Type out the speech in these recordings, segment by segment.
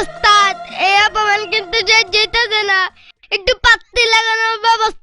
ওস্তাদ এই অপমান কিন্তু যে যেতে না একটু পাত্তি লাগানোর ব্যবস্থা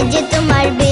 है जो तुम्हारे